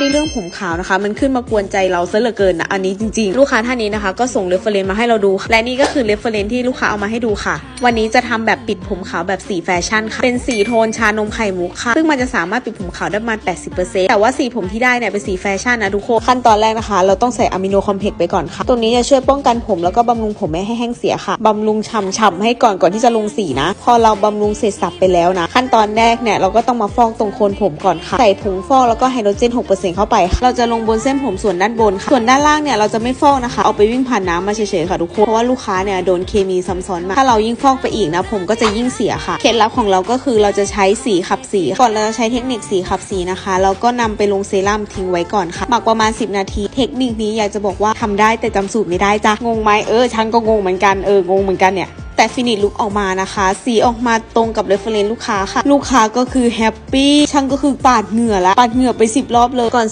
ในเรื่องผมขาวนะคะ มันขึ้นมากวนใจเราซะเหลือเกินนะอันนี้จริงๆ ลูกค้าท่านนี้นะคะ ก็ส่งเรฟเฟรนมาให้เราดู และนี่ก็คือเรฟเฟรนที่ลูกค้าเอามาให้ดูค่ะ วันนี้จะทำแบบปิดผมขาวแบบสีแฟชั่นค่ะ เป็นสีโทนชานมไข่มุกค่ะ ซึ่งมันจะสามารถปิดผมขาวได้ประมาณ 80%แต่ว่าสีผมที่ได้เนี่ยเป็นสีแฟชั่นนะทุกคน ขั้นตอนแรกนะคะ เราต้องใส่อะมิโนคอมเพล็กซ์ไปก่อนค่ะ ตัวนี้จะช่วยป้องกันผมแล้วก็บำรุงผมไม่ให้แห้งเสียค่ะบำรุงฉ่ำๆให้ก่อนก่อนที่จะลงสีนะ พอเราบำรุงเสร็จสับไปแล้วนะ ขั้นตอนแรกเนี่ยเราก็ต้องมาฟอกตรงโคนผมก่อนค่ะ ใส่ผงฟอกแล้วก็ไฮโดรเจน 6%เข้าไป เราจะลงบนเส้นผมส่วนด้านบนค่ะส่วนด้านล่างเนี่ยเราจะไม่ฟอกนะคะ เอาไปวิ่งผ่านน้ำมาเฉยๆค่ะทุกคนเพราะว่าลูกค้าเนี่ยโดนเคมีซ้ำซ้อนมาถ้าเรายิ่งฟอกไปอีกนะผมก็จะยิ่งเสียค่ะเคล็ดลับของเราก็คือเราจะใช้สีขับสีก่อนเราจะใช้เทคนิคสีขับสีนะคะเราก็นำไปลงเซรั่มทิ้งไว้ก่อนค่ะหมักประมาณ 10 นาที เทคนิคนี้อยากจะบอกว่าทำได้แต่จำสูตรไม่ได้จ้ะงงไหมเออฉันก็งงเหมือนกันเอองงเหมือนกันเนี่ย แต่ฟินิชลุกออกมานะคะ สีออกมาตรงกับเรฟเฟรนลูกค้าค่ะ ลูกค้าก็คือแฮปปี้ช่างก็คือปาดเหงื่อละปาดเหงื่อไป 10 รอบเลยก่อน